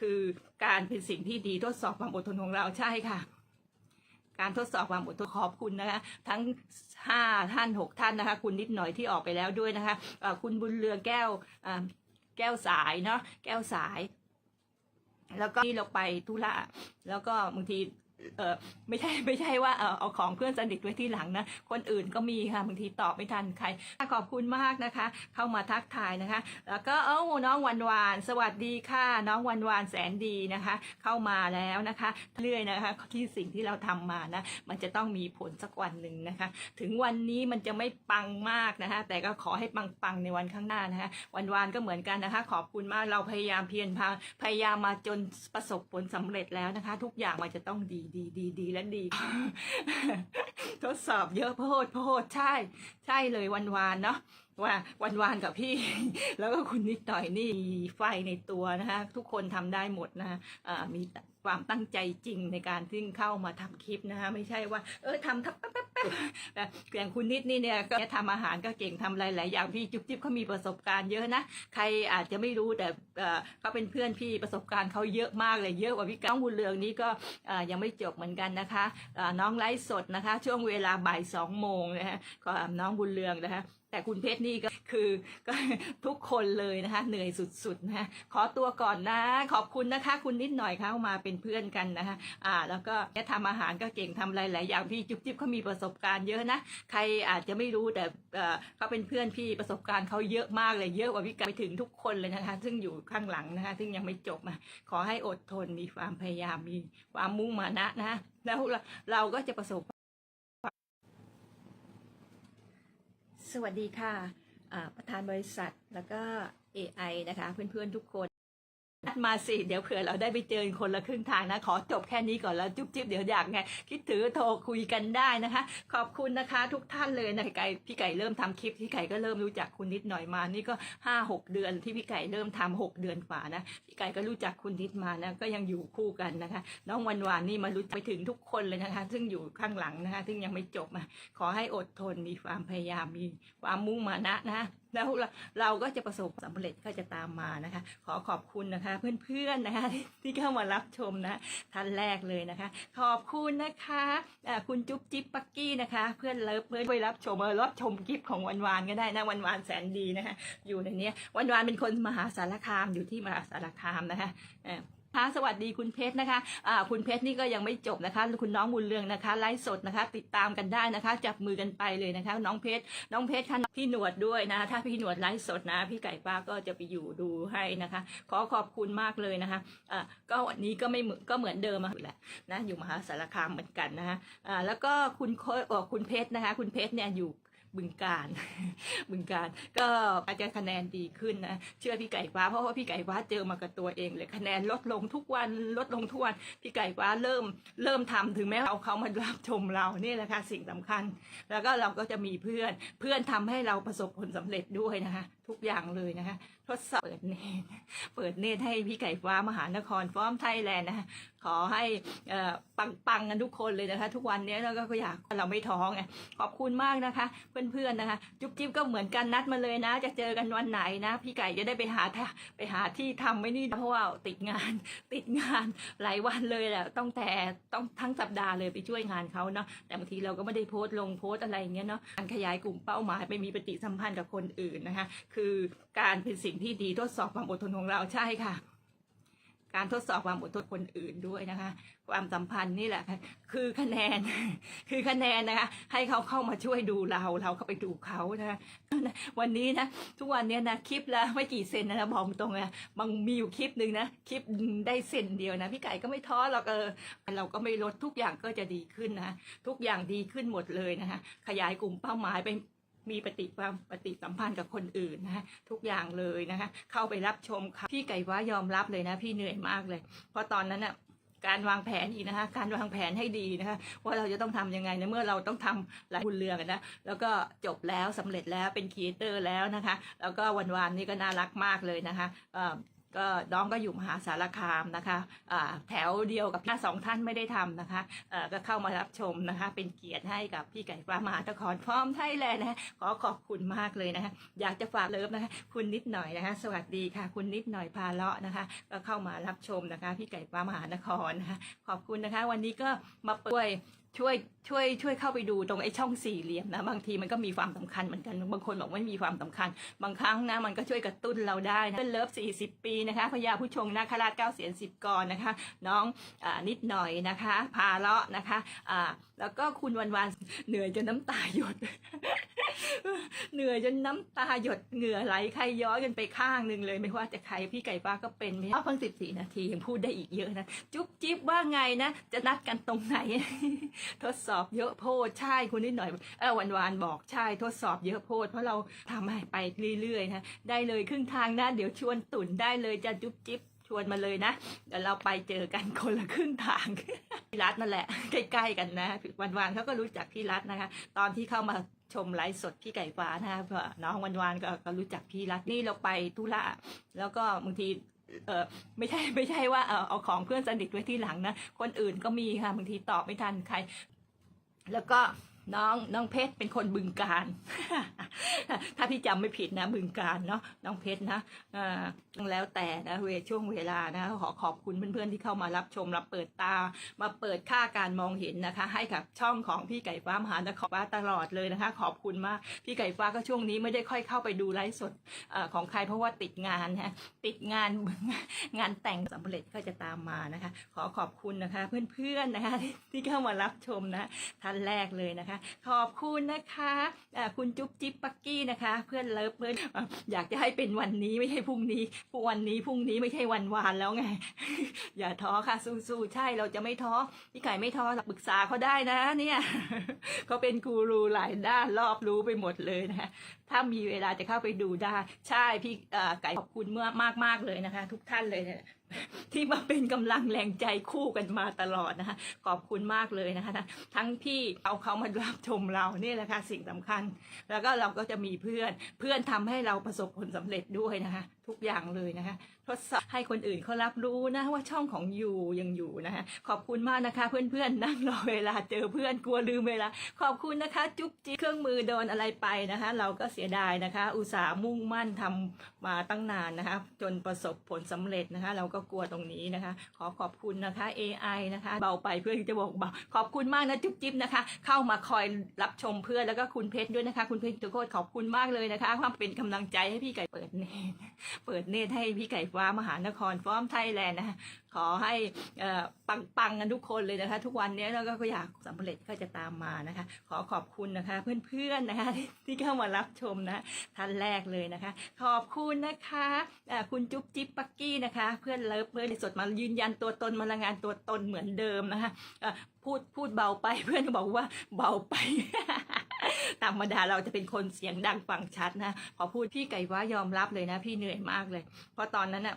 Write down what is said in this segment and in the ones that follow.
คือการเป็นสิ่งที่ดีทดสอบความอดทนของเราใช่ค่ะ การทดสอบความอดทนขอบคุณนะคะ ทั้งห้าท่านหกท่านนะคะ คุณนิดหน่อยที่ออกไปแล้วด้วยนะคะะคุณบุญเรืองแก้วแก้วสายเนาะแก้วสาย แล้วก็ที่เราไปธุระแล้วก็บางที เออไม่ใช่ไม่ใช่ว่าเออเอาของเพื่อนสนิทไว้ที่หลังนะคนอื่นก็มีค่ะบางทีตอบไม่ทันใครขอบคุณมากนะคะ เข้ามาทักทายนะคะ แล้วก็เอ้าน้องวันวานสวัสดีค่ะ น้องวันวานแสนดีนะคะ เข้ามาแล้วนะคะ เรื่อยนะคะ ที่สิ่งที่เราทำมานะ มันจะต้องมีผลสักวันหนึ่งนะคะ ถึงวันนี้มันจะไม่ปังมากนะคะ แต่ก็ขอให้ปังๆในวันข้างหน้านะคะ วันวานก็เหมือนกันนะคะ ขอบคุณมากเราพยายามเพียรพาพยายามมาจนประสบผลสำเร็จแล้วนะคะ ทุกอย่างมันจะต้องดีดีดีดีและดี ทดสอบเยอะโพดโพดใช่ ใช่เลยวันวานเนาะว่าวันวานกับพี่ แล้วก็คุณนิดหน่อยนี่ไฟในตัวนะคะทุกคนทำได้หมดนะคะมีความตั้งใจจริงในการที่เข้ามาทำคลิปนะคะไม่ใช่ว่า เออทำทับแป๊บ อย่างคุณนิดนี่เนี่ยก็ทำอาหารก็เก่งทำอะไรหลายอย่างพี่จุ๊บจิ๊บเขามีประสบการณ์เยอะนะ ใครอาจจะไม่รู้แต่เขาเป็นเพื่อนพี่ประสบการณ์เขาเยอะมากเลยเยอะกว่าพี่ก้องบุญเรืองนี้ก็ยังไม่จบเหมือนกันนะคะน้องไลฟ์สดนะคะ ช่วงเวลาบ่ายสองโมงนะคะก็น้องบุญเรืองนะคะแต่คุณเพชรนี่ก็คือก็ทุกคนเลยนะคะ เหนื่อยสุดๆนะคะขอตัวก่อนนะ ขอบคุณนะคะ คุณนิดหน่อยเข้ามาเป็นเพื่อนกันนะคะอ่า แล้วก็ทำอาหารก็เก่งทำหลายอย่างพี่จุ๊บจิ๊บเขามีประสบบการณ์เยอะนะ ใครอาจจะไม่รู้แต่เขาเป็นเพื่อนพี่ประสบการณ์เขาเยอะมากเลยเยอะกว่าพี่กันไปถึงทุกคนเลยนะคะ ซึ่งอยู่ข้างหลังนะคะ ซึ่งยังไม่จบอะขอให้อดทนมีความพยายามมีความมุ่งมานะนะแล้วเราก็จะประสบ สวัสดีค่ะประธานบริษัทแล้วก็ AI นะคะ เพื่อนๆทุกคน นัดมาสิเดี๋ยวเผื่อเราได้ไปเจอคนละครึ่งทางนะ ขอจบแค่นี้ก่อนแล้วจุ๊บจิ๊บเดี๋ยวอยากไง คิดถือโทรคุยกันได้นะคะ ขอบคุณนะคะ ทุกท่านเลยนะพี่ไก่พี่ไก่เริ่มทำคลิปพี่ไก่ก็เริ่มรู้จักคุณนิดหน่อยมา นี่ก็ห้าหกเดือนที่พี่ไก่เริ่มทำหกเดือนกว่านะพี่ไก่ก็รู้จักคุณนิดมานะก็ยังอยู่คู่กันนะคะ น้องวันวานนี่มารู้ไปถึงทุกคนเลยนะคะ ซึ่งอยู่ข้างหลังนะคะ ซึ่งยังไม่จบอะขอให้อดทนมีความพยายามมีความมุ่งมานะนะ แล้วเราก็จะประสบสำเร็จก็จะตามมานะคะ ขอขอบคุณนะคะ เพื่อนๆนะคะ ที่เข้ามารับชมนะท่านแรกเลยนะคะ ขอบคุณนะคะคุณจุ๊บจิ๊บปักกี้นะคะ เพื่อนเลิฟเพื่อนไปรับชมเออรับชมคลิปของวันวานก็ได้นะวันวานแสนดีนะคะ อยู่ในนี้วันวานเป็นคนมหาสารคามอยู่ที่มหาสารคามนะคะ ค่ะสวัสดีคุณเพชรนะคะอ่าคุณเพชรนี่ก็ยังไม่จบนะคะ คุณน้องบุญเรืองนะคะ ไลฟ์สดนะคะ ติดตามกันได้นะคะ จับมือกันไปเลยนะคะ น้องเพชร น้องเพชรค่ะพี่หนวดด้วยนะ ถ้าพี่หนวดไลฟ์สดนะ พี่ไก่ป้าก็จะไปอยู่ดูให้นะคะ ขอขอบคุณมากเลยนะคะอ่าก็วันนี้ก็ไม่เหมือนก็เหมือนเดิมแหละนะ อยู่มหาสารคามเหมือนกันนะคะอ่าแล้วก็คุณโคเอ่อคุณเพชรนะคะ คุณเพชรเนี่ยอยู่ บึงการ บึงการ ก็อาจจะคะแนนดีขึ้นนะเชื่อพี่ไก่ฟ้าเพราะว่าพี่ไก่ฟ้าเจอมากับตัวเองเลยคะแนนลดลงทุกวันลดลงทุกวันพี่ไก่ฟ้าเริ่มเริ่มทำถึงแม้เอาเขามารับชมเราเนี่ยแหละค่ะสิ่งสำคัญ แล้วก็เราก็จะมีเพื่อนเพื่อนทำให้เราประสบผลสำเร็จด้วยนะคะทุกอย่างเลยนะคะ ทดสอบเปิดเนตเปิดเนตให้พี่ไก่ฟ้ามหานครฟ้อมไทยแลนด์นะคะขอให้ปังๆกันทุกคนเลยนะคะ ทุกวันนี้เราก็อยากเราไม่ท้องไงขอบคุณมากนะคะ เพื่อนๆนะคะ จุ๊บจิ๊บก็เหมือนกันนัดมาเลยนะ จะเจอกันวันไหนนะ พี่ไก่จะได้ไปหาไปหาที่ทำไม่นี่เพราะว่าติดงานติดงานหลายวันเลยแหละต้องแต่ต้องทั้งสัปดาห์เลยไปช่วยงานเขาเนาะแต่บางทีเราก็ไม่ได้โพสต์ลงโพสต์อะไรอย่างเงี้ยเนาะการขยายกลุ่มเป้าหมายไปมีปฏิสัมพันธ์กับคนอื่นนะคะคือการเป็นสิ่งที่ดีทดสอบความอดทนของเราใช่ค่ะ การทดสอบความอดทนคนอื่นด้วยนะคะ ความสัมพันธ์นี่แหละคือคะแนน คือคะแนนนะคะ ให้เขาเข้ามาช่วยดูเรา เราก็ไปดูเขานะะวันนี้นะ ทุกวันเนี้ยนะคลิปละไม่กี่เซนนะบอกตรงเลยบางมีอยู่คลิปหนึ่งนะคลิปได้เซนเดียวนะพี่ไก่ก็ไม่ท้อหรอกเออเราก็ไม่ลดทุกอย่างก็จะดีขึ้นนะทุกอย่างดีขึ้นหมดเลยนะคะขยายกลุ่มเป้าหมายไป มีปฏิความปฏิสัมพันธ์กับคนอื่นนะฮะทุกอย่างเลยนะคะเข้าไปรับชมค่ะพี่ไก่ว่ายอมรับเลยนะพี่เหนื่อยมากเลย เพราะตอนนั้นน่ะการวางแผนอีกนะคะการวางแผนให้ดีนะคะว่าเราจะต้องทำยังไงในเมื่อเราต้องทำหลายบุญเรืองนะแล้วก็จบแล้วสำเร็จแล้วเป็นครีเอเตอร์แล้วนะคะ แล้วก็วันวานนี้ก็น่ารักมากเลยนะคะ ก็น้องก็อยู่มหาสารคามนะคะอ่าแถวเดียวกับพี่สองท่านไม่ได้ทำนะคะเอ่อก็เข้ามารับชมนะคะ เป็นเกียรติให้กับพี่ไก่ฟ้ามหานครพร้อมไทยแลนด์นะะขอขอบคุณมากเลยนะคะอยากจะฝากเลิฟนะคะ คุณนิดหน่อยนะคะ สวัสดีค่ะ คุณนิดหน่อยพาเลาะนะคะ ก็เข้ามารับชมนะคะ พี่ไก่ฟ้ามหานครนะคะขอบคุณนะคะ วันนี้ก็มาเปิด ช่วยช่วยช่วยเข้าไปดูตรงไอ้ช่องสี่เหลี่ยมนะ บางทีมันก็มีความสำคัญเหมือนกัน บางคนบอกไม่มีความสำคัญ บางครั้งนะมันก็ช่วยกระตุ้นเราได้นะเลิฟสี่สิบปีนะคะพญาผู้ชงนาคราชเก้าเสียนสิบกรนะคะ น้องอนิดหน่อยนะคะ พาเลาะนะคะอ่าแล้วก็คุณวันวันเหนื่อยจนน้ำตาหยด เหนื่อยจนน้ำตาหยดเหงื่อไหลใครย้อยกันไปข้างหนึ่งเลยไม่ว่าจะใครพี่ไก่ป้าก็เป็นไม่เอาเพิ่งสิบสี่นาทียังพูดได้อีกเยอะนะ จุ๊บจิ๊บว่าไงนะ จะนัดกันตรงไหน ทดสอบเยอะโพดใช่คุณนิดหน่อยเออวันวานบอกใช่ทดสอบเยอะโพดเพราะเราทำให้ไปเรื่อยๆนะได้เลยครึ่งทางนะเดี๋ยวชวนตุ่นได้เลยจะจุ๊บจิ๊บ วนมาเลยนะ เดี๋ยวเราไปเจอกันคนละครึ่งทางพี่รัฐนั่นแหละ ใกล้ๆกันนะวันวานเขาก็รู้จักพี่รัฐนะคะ ตอนที่เข้ามาชมไลฟ์สดพี่ไก่ฟ้านะคะเพราะน้องวันวานก็ก็รู้จักพี่รัฐนี่เราไปธุระแล้วก็บางทีเออไม่ใช่ไม่ใช่ว่าเออเอาของเพื่อนสนิทไว้ที่หลังนะคนอื่นก็มีค่ะบางทีตอบไม่ทันใคร แล้วก็ น้องน้องเพชรเป็นคนบึงการ ถ้าพี่จำไม่ผิดนะบึงการเนาะน้องเพชรนะเอ่อแล้วแต่นะเวช่วงเวลานะขอขอบคุณเพื่อนๆที่เข้ามารับชมรับเปิดตา มาเปิดค่าการมองเห็นนะคะ ให้กับช่องของพี่ไก่ฟ้ามหานครฟ้าตลอดเลยนะคะ ขอบคุณมากพี่ไก่ฟ้าก็ช่วงนี้ไม่ได้ค่อยเข้าไปดูไลฟ์สดอของใครเพราะว่าติดงานฮะติดงานงานแต่งสำเร็จก็จะตามมานะคะ ขอขอบคุณนะคะ เพื่อนๆนะคะที่เข้ามารับชมนะท่านแรกเลยนะคะขอบคุณนะคะคุณจุ๊บจิ๊บปักกี้นะคะ เพื่อนเลิฟเพื่อนออยากจะให้เป็นวันนี้ไม่ใช่พรุ่งนี้พรุ่งวันนี้พรุ่งนี้ไม่ใช่วันวานแล้วไง อย่าท้อค่ะสู้ๆใช่เราจะไม่ท้อพี่ไก่ไม่ท้อปรึกษาเขาได้นะ เนี่ยเขาเป็นกูรูหลายด้านรอบรู้ไปหมดเลยนะคะถ้ามีเวลาจะเข้าไปดูได้ ใช่พี่ไก่ขอบคุณเมื่อมากมากๆเลยนะคะ ทุกท่านเลยนี่ย ที่มาเป็นกำลังแรงใจคู่กันมาตลอดนะคะขอบคุณมากเลยนะคะ ทั้งที่เอาเขามารับชมเรานี่แหละค่ะสิ่งสำคัญ แล้วก็เราก็จะมีเพื่อนเพื่อนทำให้เราประสบผลสำเร็จด้วยนะคะ ทุกอย่างเลยนะคะทดสอบให้คนอื่นเขารับรู้นะว่าช่องของยูยังอยู่นะคะขอบคุณมากนะคะ เพื่อนๆนั่งรอเวลาเจอเพื่อนกลัวลืมเวลา ขอบคุณนะคะ จุ๊บจิ๊บเครื่องมือโดนอะไรไปนะคะ เราก็เสียดายนะคะ อุตส่าห์มุ่งมั่นทำมาตั้งนานนะคะ จนประสบผลสำเร็จนะคะ เราก็กลัวตรงนี้นะคะ ขอขอบคุณนะคะ AI นะคะ เบาไปเพื่อนจะบอกเบาขอบคุณมากนะจุ๊บจิ๊บนะคะ เข้ามาคอยรับชมเพื่อนแล้วก็คุณเพชรด้วยนะคะ คุณเพชรทุกคนขอบคุณมากเลยนะคะความเป็นกำลังใจให้พี่ไก่เปิดเนตเปิดเนตให้พี่ไก่ฟ้ามหานครฟ้อมไทยแลนด์นะคะ ขอให้ปังๆกันทุกคนเลยนะคะ ทุกวันนี้แล้วก็อยากสำเร็จก็จะตามมานะคะ ขอขอบคุณนะคะ เพื่อนๆนะคะ ที่เข้ามารับชมนะท่านแรกเลยนะคะ ขอบคุณนะคะคุณจุ๊บจิ๊บปักกี้นะคะ เพื่อนเลิฟเพื่อนสดมายืนยันตัวตนมารายงานตัวตนเหมือนเดิมนะคะพูดพูดเบาไปเพื่อนบอกว่าเบาไปธรรมดาเราจะเป็นคนเสียงดังฟังชัดนะ ขอพูดพี่ไก่ว่ายอมรับเลยนะ พี่เหนื่อยมากเลย เพราะตอนนั้นน่ะ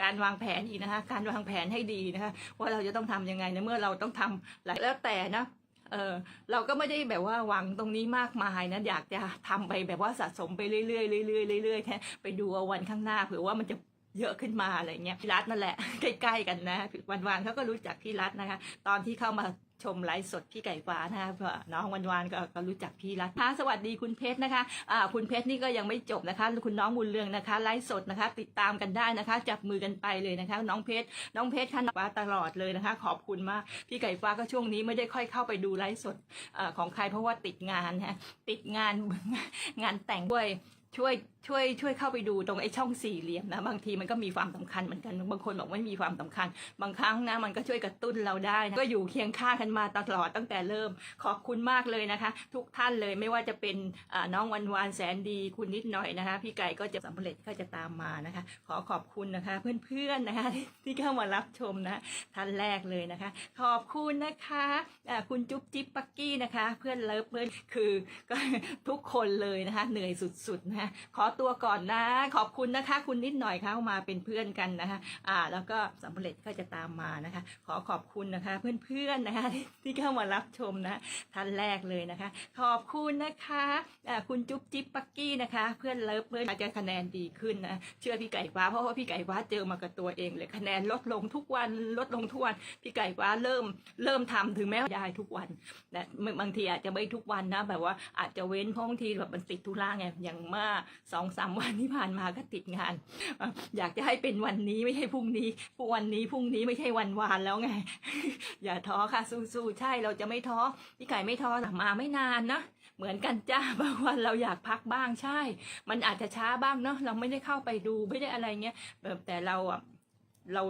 การวางแผนอีกนะคะ การวางแผนให้ดีนะคะ ว่าเราจะต้องทำยังไงในเมื่อเราต้องทำหลายแล้วแต่นะเออเราก็ไม่ได้แบบว่าหวังตรงนี้มากมายนะอยากจะทำไปแบบว่าสะสมไปเรื่อยๆเรื่อยๆเรื่อยๆแค่ไปดูวันข้างหน้าเผื่อว่ามันจะ เยอะขึ้นมาอะไรเงี้ยพี่รัฐนั่นแหละ ใกล้ๆกันนะวันวานเขาก็รู้จักพี่รัฐนะคะ ตอนที่เข้ามาชมไลฟ์สดพี่ไก่ฟ้านะคะเพราะน้องวันวานก็ก็รู้จักพี่รัฐค่ะสวัสดีคุณเพชรนะคะอ่าคุณเพชรนี่ก็ยังไม่จบนะคะ คุณน้องบุญเรืองนะคะไลฟ์สดนะคะ ติดตามกันได้นะคะ จับมือกันไปเลยนะคะ น้องเพชรน้องเพชรค่ะฟ้าตลอดเลยนะคะ ขอบคุณมากพี่ไก่ฟ้าก็ช่วงนี้ไม่ได้ค่อยเข้าไปดูไลฟ์สดอของใครเพราะว่าติดงานฮะติดงานงานแต่งด้วยช่วย ช่วยช่วยเข้าไปดูตรงไอ้ช่องสี่เหลี่ยมนะบางทีมันก็มีความสำคัญเหมือนกันบางคนบอกไม่มีความสำคัญ บางครั้งนะมันก็ช่วยกระตุ้นเราได้นะก็อยู่เคียงข้างกันมาตลอดตั้งแต่เริ่มขอบคุณมากเลยนะคะ ทุกท่านเลยไม่ว่าจะเป็นน้องวันวานแสนดีคุณนิดหน่อยนะคะ พี่ไก่ก็จะสำเร็จก็จะตามมานะคะ ขอขอบคุณนะคะ เพื่อนๆนะคะที่เข้ามารับชมนะท่านแรกเลยนะคะ ขอบคุณนะคะคุณจุ๊บจิ๊บปักกี้นะคะ เพื่อนเลิฟเพื่อนคือก็ทุกคนเลยนะคะ เหนื่อยสุดๆนะคะขอตัวก่อนนะ ขอบคุณนะคะ คุณนิดหน่อยเข้ามาเป็นเพื่อนกันนะคะ อ่า แล้วก็สำเร็จก็จะตามมานะคะ ขอขอบคุณนะคะ เพื่อนๆนะคะที่ที่เข้ามารับชมนะท่านแรกเลยนะคะ ขอบคุณนะคะอ่าคุณจุ๊บจิ๊บปักกี้นะคะ เพื่อนเลิฟเพื่อนอาจจะคะแนนดีขึ้นนะเชื่อพี่ไก่ฟ้าเพราะว่าพี่ไก่ฟ้าเจอมากับตัวเองเลยคะแนนลดลงทุกวันลดลงทุกวันพี่ไก่ฟ้าเริ่มเริ่มทำถึงแม้ว่าได้ทุกวันนะบางทีอาจจะไม่ทุกวันนะแบบว่าอาจจะเว้นพราะบางทีแบบมันติดธุระไงอย่างมื่อสองสามวันที่ผ่านมาก็ติดงาน อยากจะให้เป็นวันนี้ไม่ใช่พรุ่งนี้พรุ่งวันนี้พรุ่งนี้ไม่ใช่วันวานแล้วไง อย่าท้อค่ะสู้ๆใช่เราจะไม่ท้อพี่ไก่ไม่ท้อแต่มาไม่นานนะเหมือนกันจ้าบางวันเราอยากพักบ้างใช่ มันอาจจะช้าบ้างเนาะเราไม่ได้เข้าไปดูไม่ได้อะไรเงี้ยแบบแต่เราอะเรา